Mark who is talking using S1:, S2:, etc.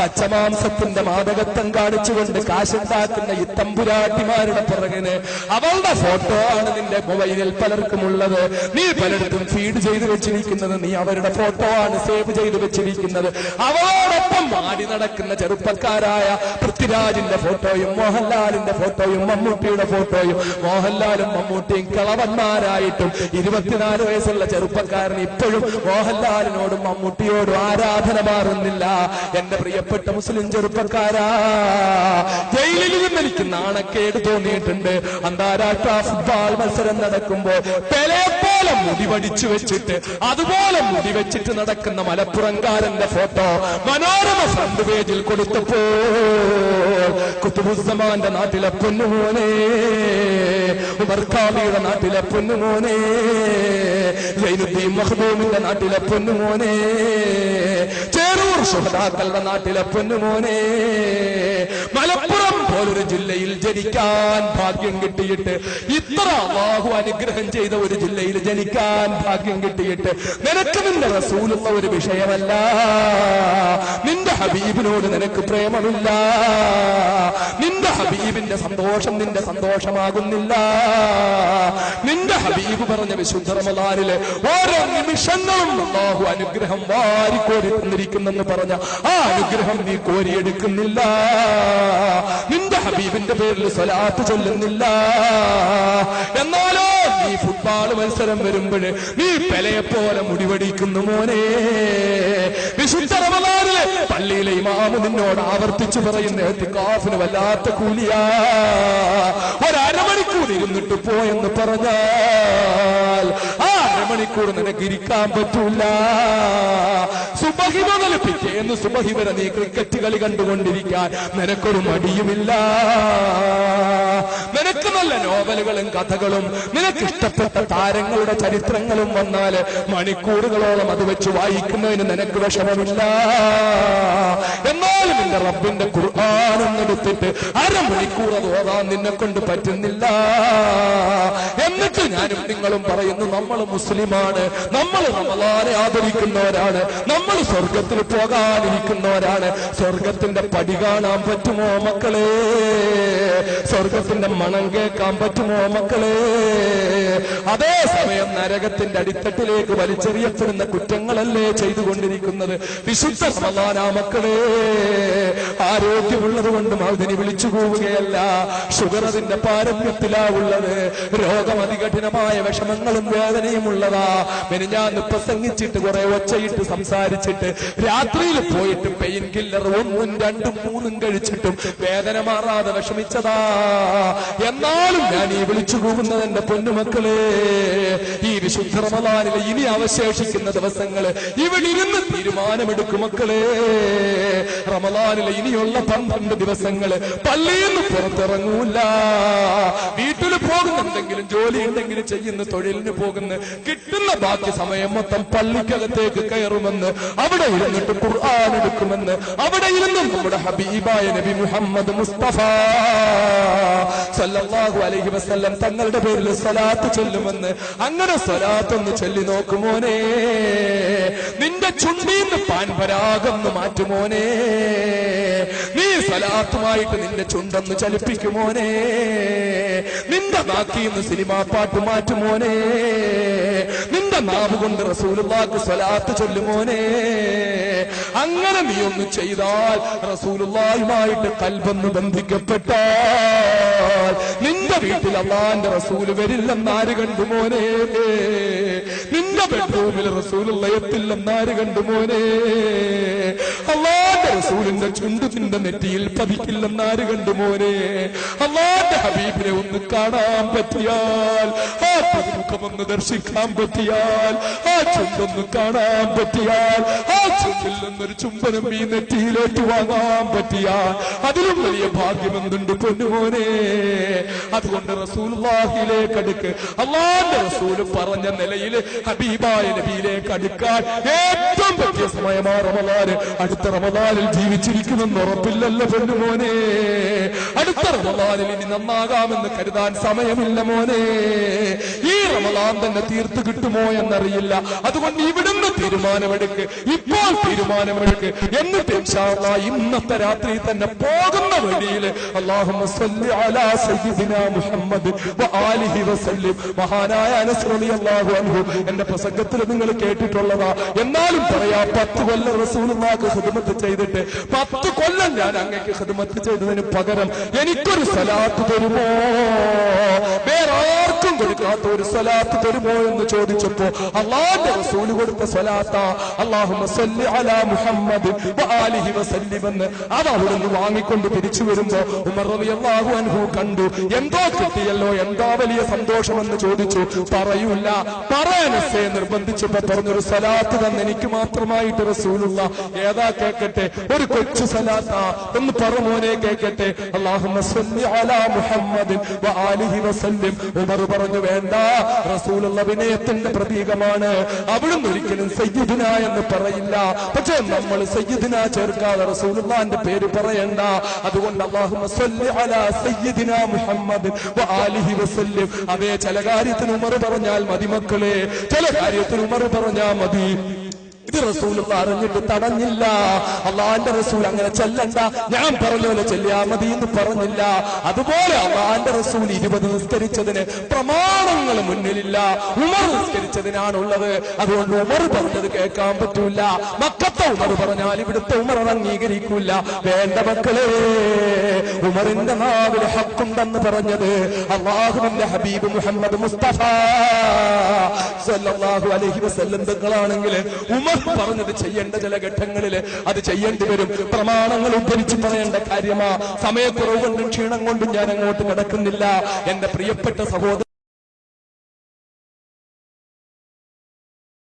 S1: പച്ചമാംസത്തിന്റെ മാതകത്വം കാണിച്ചുകൊണ്ട് കാശുണ്ടാക്കുന്ന ഈ തമ്പുരാട്ടിമാരുടെ പുറകിന് അവളുടെ ഫോട്ടോ ആണ് നിന്റെ മൊബൈലിൽ പലർക്കും ഉള്ളത് നീ പലയിടത്തും ഫീഡ് ചെയ്ത് വെച്ചിരിക്കുന്നത് നീ അവരുടെ ഫോട്ടോ ആണ് സേവ് ചെയ്ത് വെച്ചിരിക്കുന്നത്. അവളോടൊപ്പം ആടി നടക്കുന്ന ചെറുപ്പക്കാരായ പൃഥ്വിരാജിന്റെ ഫോട്ടോയും മോഹൻലാലിന്റെ ഫോട്ടോയും മമ്മൂട്ടിയുടെ ഫോട്ടോയും മോഹൻലാലും മമ്മൂട്ടിയും കളവന്മാരായിട്ടും ഇരുപത്തിനാല് വയസ്സുള്ള ചെറുപ്പക്കാരൻ ഇപ്പോഴും മോഹൻലാലിനോടും മമ്മൂട്ടിയോടും ആരാധന മാറുന്നില്ല. എന്റെ പ്രിയപ്പെട്ട മുസ്ലിം ചെറുപ്പക്കാരാ. ജയിലിൽ നിന്ന് എനിക്ക് നാണക്കേട് തോന്നിയിട്ടുണ്ട്. അന്താരാഷ്ട്ര ഫുട്ബോൾ മത്സരം നടക്കുമ്പോ പെലെ മുടി വടിച്ചു വെച്ചിട്ട് അതുപോലെ മുടി വെച്ചിട്ട് നടക്കുന്ന മലപ്പുറംകാരന്റെ ഫോട്ടോ മനോരമ ഫ്രണ്ട് പേജിൽ കൊടുത്തപ്പോ കുത്തുബുസമാന്റെ നാട്ടിലെ പൊന്നുമോനെ ഉമർക്കാമിയുടെ നാട്ടിലെ പൊന്നുമോനെ ജൈനുദ്ദീൻ മഖ്ദൂമിന്റെ നാട്ടിലെ പൊന്നുമോനെ സുഹദാക്കളുടെ നാട്ടിലെ പൊന്നുമോനെ മലപ്പുറം പോലൊരു ജില്ലയിൽ ജനിക്കാൻ ഭാഗ്യം കിട്ടിയിട്ട് ഇത്ര അള്ളാഹു അനുഗ്രഹം ചെയ്ത ഒരു ജില്ലയിൽ ജനിക്കാൻ ഭാഗ്യം കിട്ടിയിട്ട് നിനക്ക് നിന്റെ റസൂലുള്ള ഒരു വിഷയമല്ല. നിന്റെ ഹബീബിനോട് നിനക്ക് പ്രേമമില്ല. ഹബീബിന്റെ സന്തോഷം നിന്റെ സന്തോഷമാകുന്നില്ല. നിന്റെ ഹബീബ് പറഞ്ഞ വിശുദ്ധ റമദാനിലെ ഓരോ നിമിഷങ്ങളും അള്ളാഹു അനുഗ്രഹം വാരിക്കോരി തന്നിരിക്കുന്നെന്ന് പറഞ്ഞ ആ അനുഗ്രഹം നീ കോരിയെടുക്കുന്നില്ല. നിന്റെ ഹബീബിന്റെ പേരിൽ സ്വലാത്ത് ചൊല്ലുന്നില്ല. എന്നാലോ നീ ഫുട്ബോൾ മത്സരം വരുമ്പോഴേ നീ പെലയെ പോലെ മുടിവടിക്കുന്നു മോനെ. വിശുദ്ധ റമദാനിലെ പള്ളിയിലെ ഇമാമ് നിന്നോട് ആവർത്തിച്ചു പറയുന്ന എത്തിക്കാഫിന് വല്ലാത്ത കൂലിയാ. ഒരമണിക്കൂർ ഇരുന്നിട്ട് പോയെന്ന് പറഞ്ഞാൽ ആ അരമണിക്കൂർ നിനക്ക് ഇരിക്കാൻ പറ്റൂല. സുബഹി മുതൽ പിറ്റേന്ന് സുബഹി വരെ നീ ക്രിക്കറ്റ് കളി കണ്ടുകൊണ്ടിരിക്കാൻ നിനക്കൊരു മടിയുമില്ല. നല്ല നോവലുകളും കഥകളും നിനക്ക് ഇഷ്ടപ്പെട്ട താരങ്ങളുടെ ചരിത്രങ്ങളും വന്നാൽ മണിക്കൂറുകളോളം അത് വെച്ച് വായിക്കുന്നതിന് നിനക്ക് വിഷമമില്ല. എന്നാലും നിന്റെ റബ്ബിന്റെ ഖുർആാനൊന്നെടുത്തിട്ട് അരമണിക്കൂർ അത് ഓതാൻ നിന്നെ കൊണ്ട് പറ്റുന്നില്ല. എന്നിട്ട് ഞാനും നിങ്ങളും പറയുന്നു നമ്മൾ മുസ്ലിമാണ്. നമ്മൾ റമലാനെ ആദരിക്കുന്നവരാണ്. നമ്മൾ സ്വർഗത്തിൽ പോകാനിരിക്കുന്നവരാണ്. സ്വർഗത്തിന്റെ പടി കാണാൻ പറ്റുമോ മക്കളെ? സ്വർഗത്തിന്റെ മണം കേൾക്കാൻ പറ്റുമോ മക്കളെ? അതേ സമയം നരകത്തിന്റെ അടിത്തട്ടിലേക്ക് വലിച്ചെറിയപ്പെടുന്ന കുറ്റങ്ങളല്ലേ ചെയ്തുകൊണ്ടിരിക്കുന്നത്? വിശുദ്ധ സമാനാ മക്കളെ. ആരോഗ്യമുള്ളത് കൊണ്ടും അതിനെ വിളിച്ചു പോവുകയല്ല ഷുഗർ അതിന്റെ പാരമ്യത്തിലാ ഉള്ളത്. രോഗം അതികഠിനമായ വിഷമങ്ങളും വേദനയും ഉള്ളതാ. മെനിഞ്ഞാന്ന് പ്രസംഗിച്ചിട്ട് കുറെ ഒച്ചയിട്ട് സംസാരിച്ചിട്ട് രാത്രിയിൽ പോയിട്ട് പെയിൻ കില്ലർ ഒന്നും രണ്ടും മൂന്നും കഴിച്ചിട്ടും വേദന മാറാതെ വിഷമിച്ചതാ. എന്നാലും ഞാൻ ഈ വിളിച്ചു പോകുന്നത് എന്റെ പൊന്നുമക്കളെ ഈ വിശുദ്ധ റമദാനിലെ ഇനി അവശേഷിക്കുന്ന ദിവസങ്ങൾ ഇവിടെ ഇരുന്ന് തീരുമാനമെടുക്കും മക്കളെ. റമദാനിലെ ഇനിയുള്ള പന്ത്രണ്ട് ദിവസങ്ങൾ പള്ളിയിൽ നിന്ന് പുറത്തിറങ്ങൂല. വീട്ടിൽ പോകുന്നുണ്ടെങ്കിലും ജോലി ഉണ്ടെങ്കിലും ചെയ്യുന്ന തൊഴിലിന് പോകുന്ന കിട്ടുന്ന ബാക്കി സമയം മൊത്തം പള്ളിക്കകത്തേക്ക് കയറുമെന്ന് അവിടെ ഇരുന്നിട്ട് ഖുർആൻ എടുക്കുമെന്ന് അവിടെ ഇരുന്നും നമ്മുടെ ഹബീബായ നബി മുഹമ്മദ് മുസ്തഫ സല്ലല്ലാഹു അലൈഹി വസല്ലം തങ്ങളുടെ പേരിൽ സ്വലാത്ത് ചൊല്ലുമെന്ന്. അങ്ങനെ സ്വലാത്തൊന്ന് ചൊല്ലി നോക്കുമോനെ നിന്റെ ചുണ്ടീന്ന് പാൻപരാഗെന്ന് മാറ്റുമോനെ. നീ സലാത്തുമായിട്ട് നിന്റെ ചുണ്ടെന്ന് ചലിപ്പിക്കുമോനെ. നിന്റെ നാക്കിന്ന് സിനിമാ പാട്ട് മാറ്റുമോനെ. നിന്റെ നാവ് കൊണ്ട് റസൂലുള്ളാക്ക് സലാത്ത് ചൊല്ലുമോനെ. അങ്ങനെ നീ ഒന്ന് ചെയ്താൽ റസൂലുള്ളായുമായിട്ട് കൽബൊന്ന് ബന്ധിക്കപ്പെട്ടാൽ നിന്റെ വീട്ടിൽ അള്ളാന്റെ റസൂൽ ആര് കണ്ടു മോനെ? നിന്റെ ബെഡ്റൂമിൽ റസൂലുള്ള ആര് കണ്ടു മോനെ? അള്ളാന്റെ റസൂലിന്റെ ചുണ്ട് നിന്റെ നെറ്റിയിൽ പതിക്കില്ലെന്നാര് കണ്ടു മോനെ? അള്ളാന്റെ ഹബീബിനെ ഒന്ന് കാണാൻ പറ്റിയാൽ മുഖമൊന്ന് ദർശിക്കാൻ പറ്റിയാൽ ആ ചുണ്ടൊന്ന് കാണാൻ പറ്റിയാൽ ആ ചുണ്ടിൽ നിന്നൊരു ചുംബനം ഈ നെറ്റിയിലേക്ക് വാങ്ങാൻ പറ്റിയാൽ അതിലും വലിയ ഭാഗ്യം ഭാഗ്യമെന്തുണ്ട് പൊന്നുമോനെ? അതുകൊണ്ട് റസൂലുള്ളാഹിലേക്ക് അടുക്ക്. അള്ളാന്റെ റസൂൽ പറഞ്ഞ നിലയിൽ ഹബീബായ നബിയിലേക്ക് അടുക്കാൻ ഏറ്റവും പറ്റിയ സമയമാണ് റമദാന്. അടുത്ത റമദാനിൽ ജീവിച്ചിരിക്കുമെന്ന് ഉറപ്പില്ലല്ലോ പൊന്നുമോനെ. അടുത്ത റമദാനിൽ ഇനി നന്നാകാമെന്ന് കരുതാൻ സമയമില്ല മോനെ. ഈ റമദാൻ തന്നെ തീർത്തു കിട്ടുമോ എന്നറിയില്ല. അതുകൊണ്ട് ഇവിടുന്ന് തീരുമാനമെടുക്ക്. ഇപ്പോൾ തീരുമാനമെടുക്ക്. എന്നിട്ട് ഇന്നത്തെ രാത്രി തന്നെ പോകുന്ന വഴിയിൽ മഹാനായ അനസ് റളിയല്ലാഹു അൻഹു എന്റെ പ്രസംഗത്തിൽ നിങ്ങൾ കേട്ടിട്ടുള്ളതാ. എന്നാലും പറയാ പത്ത് കൊല്ലം റസൂലുള്ളാഹിക്ക് ഖിദ്മത്ത് ചെയ്തിട്ട് പത്ത് കൊല്ലം ഞാൻ അങ്ങക്ക് ഖിദ്മത്ത് ചെയ്തതിന് പകരം എനിക്കൊരു സലാത്ത് തരുമോ? വേറെ ആർക്കും കൊടുക്കാത്ത ഒരു സ്വലാത്ത് തരുമോ എന്ന് ചോദിച്ചപ്പോ അള്ളാന്റെ റസൂൽ കൊടുത്ത സ്വലാത്ത. അള്ളാഹുമ്മ സല്ലി അലാ മുഹമ്മദ് വആലിഹി വസല്ലിം എന്ന് അത് വാങ്ങിക്കൊണ്ട് തിരിച്ചു വരുമ്പോ ഉമർ റളിയല്ലാഹു അൻഹു കണ്ടു. എന്തോ കിട്ടിയല്ലോ എന്താ വലിയ സന്തോഷമെന്ന് ചോദിച്ചു. പറയൂല പറയാനസേ നിർബന്ധിച്ചപ്പോ പറഞ്ഞൊരു സ്വലാത്ത് തന്നെ എനിക്ക് മാത്രമായിട്ട് റസൂലുള്ള ഏതാ കേക്കട്ടെ ഒരു കൊച്ചു സലാത്ത ഒന്ന് പറമോനെ കേക്കട്ടെ. അള്ളാഹുമ്മ സല്ലി അലാ മുഹമ്മദ് വആലിഹി ഉമർ പറഞ്ഞു വേണ്ട റസൂലുള്ള വിനയത്തിന്റെ പ്രതീകമാണ്. അവിടുന്ന് ഒരിക്കലും സയ്യിദിന എന്ന് പറയില്ല. പക്ഷേ നമ്മൾ സയ്യിദിന ചേർക്കാതെ റസൂലുള്ളാന്റെ പേര് പറയണ്ട. അതുകൊണ്ട് അള്ളാഹുമ്മ സല്ലി അലാ മുഹമ്മദ് വആലിഹി വസല്ലം. ചില കാര്യത്തിന് ഉമർ പറഞ്ഞാൽ മതി മക്കളെ. ചില കാര്യത്തിന് ഉമർ പറഞ്ഞാൽ മതി. ഇത് റസൂൽ അറിഞ്ഞിട്ട് തടഞ്ഞില്ല. അള്ളാന്റെ റസൂൽ അങ്ങനെ ചെല്ലണ്ട. ഞാൻ പറഞ്ഞ പോലെ ചെല്ലിയാ മതി എന്ന് പറഞ്ഞില്ല. അതുപോലെ അള്ളാന്റെ റസൂൽ ഇരുപത് നിസ്കരിച്ചതിന് പ്രമാണങ്ങൾ മുന്നിലില്ല. ഉമർ നിസ്കരിച്ചതിനാണുള്ളത്. അതുകൊണ്ട് ഉമർ പറഞ്ഞത് കേൾക്കാൻ പറ്റൂല. മക്കത്തെ ഉമർ പറഞ്ഞാൽ ഇവിടുത്തെ ഉമർ അംഗീകരിക്കൂല. വേണ്ട മക്കളെ ഉമറിന്റെ നാവിൽ ഹക്കുണ്ടെന്ന് പറഞ്ഞത് അള്ളാഹുവിന്റെ ഹബീബ് മുഹമ്മദ് മുസ്തഫ സല്ലല്ലാഹു അലൈഹി വസല്ലം ഉമർ പറഞ്ഞത് ചെയ്യേണ്ട ചില ഘട്ടങ്ങളിൽ അത് ചെയ്യേണ്ടി വരും. പ്രമാണങ്ങൾ ഉദ്ധരിച്ച് പറയേണ്ട കാര്യമാ. സമയക്കുറവ് കൊണ്ടും ക്ഷീണം കൊണ്ടും ഞാൻ അങ്ങോട്ട് കിടക്കുന്നില്ല. എന്റെ പ്രിയപ്പെട്ട സഹോദരൻ